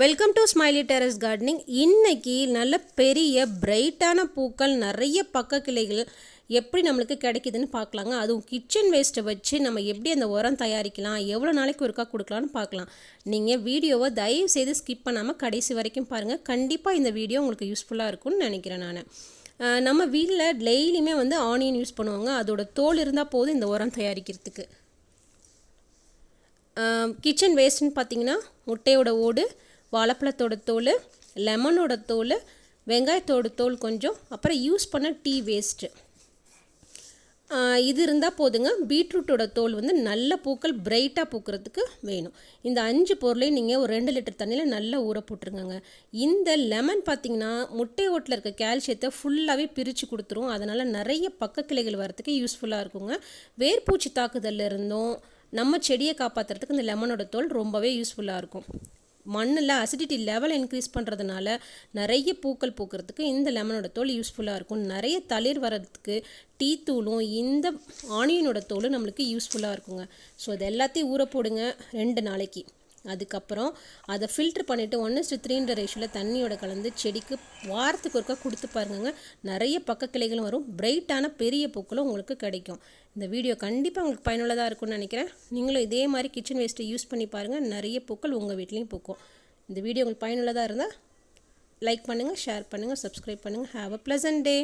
Welcome to smiley terrace gardening இன்னைக்கு நல்ல பெரிய பிரைட்டான பூக்கள் நிறைய பக்க கிளைகள் எப்படி நம்மளுக்கு கிடைக்குதுன்னு பார்க்கலாங்க. அதுவும் கிச்சன் வேஸ்ட்டை வச்சு நம்ம எப்படி அந்த உரம் தயாரிக்கலாம் எவ்வளோ நாளைக்கு ஒருக்கா கொடுக்கலான்னு பார்க்கலாம். நீங்கள் வீடியோவை தயவு செய்து ஸ்கிப் பண்ணாமல் கடைசி வரைக்கும் பாருங்கள் கண்டிப்பாக இந்த வீடியோ உங்களுக்கு யூஸ்ஃபுல்லாக இருக்கும்னு நினைக்கிறேன் நான். நம்ம வீட்டில் டெய்லியுமே வந்து ஆனியன் யூஸ் பண்ணுவாங்க. அதோட தோல் இருந்தால் போதும் இந்த உரம் தயாரிக்கிறதுக்கு. கிச்சன் வேஸ்ட்னு பார்த்தீங்கன்னா முட்டையோட ஓடு வாழைப்பழத்தோட தோல் லெமனோட தோல் வெங்காயத்தோட தோல் கொஞ்சம் அப்புறம் யூஸ் பண்ண டீ வேஸ்ட்டு இது இருந்தால் போதுங்க. பீட்ரூட்டோட தோல் வந்து நல்ல பூக்கள் பிரைட்டாக பூக்கிறதுக்கு வேணும். இந்த அஞ்சு பொருளையும் நீங்கள் ஒரு ரெண்டு லிட்டர் தண்ணியில் நல்லா ஊற போட்டுருங்க இந்த லெமன் பார்த்திங்கன்னா முட்டை ஓட்டில் இருக்க கால்சியத்தை ஃபுல்லாகவே பிரித்து கொடுத்துரும். அதனால் நிறைய பக்க கிளைகள் வரத்துக்கு யூஸ்ஃபுல்லாக இருக்குங்க. வேர்பூச்சி தாக்குதலில் இருந்தும் நம்ம செடியை காப்பாற்றுறதுக்கு இந்த லெமனோட தோல் ரொம்பவே யூஸ்ஃபுல்லாக இருக்கும். மண்ணில் அசிடிட்டி லெவல் இன்க்ரீஸ் பண்ணுறதுனால நிறைய பூக்கள் பூக்கிறதுக்கு இந்த லெமனோட தோல் யூஸ்ஃபுல்லாக இருக்கும். நிறைய தளிர் வர்றதுக்கு டீ தூளும் இந்த ஆனியனோட தோலும் நம்மளுக்கு யூஸ்ஃபுல்லாக இருக்குங்க. ஸோ அது எல்லாத்தையும் ஊற போடுங்க. ரெண்டு நாளைக்கு. அதுக்கப்புறம் அதை ஃபில்ட்ரு பண்ணிவிட்டு ஒன்று டு த்ரீன்ற ரேஷியோவில் தண்ணியோட கலந்து செடிக்கு வாரத்துக்கு ஒருக்கா கொடுத்து பாருங்க நிறைய பக்க கிளைகளும் வரும். பிரைட்டான பெரிய பூக்களும் உங்களுக்கு கிடைக்கும். இந்த வீடியோ கண்டிப்பாக உங்களுக்கு பயனுள்ளதாக இருக்கும்னு நினைக்கிறேன். நீங்களும் இதே மாதிரி கிச்சன் வேஸ்ட்டை யூஸ் பண்ணி பாருங்கள் நிறைய பூக்கள் உங்கள் வீட்லேயும் பூக்கும். இந்த வீடியோ உங்களுக்கு பயனுள்ளதாக இருந்தால் லைக் பண்ணுங்கள் ஷேர் பண்ணுங்கள் சப்ஸ்கிரைப் பண்ணுங்கள் ஹாவ் அ ப்ளசன்ட் டே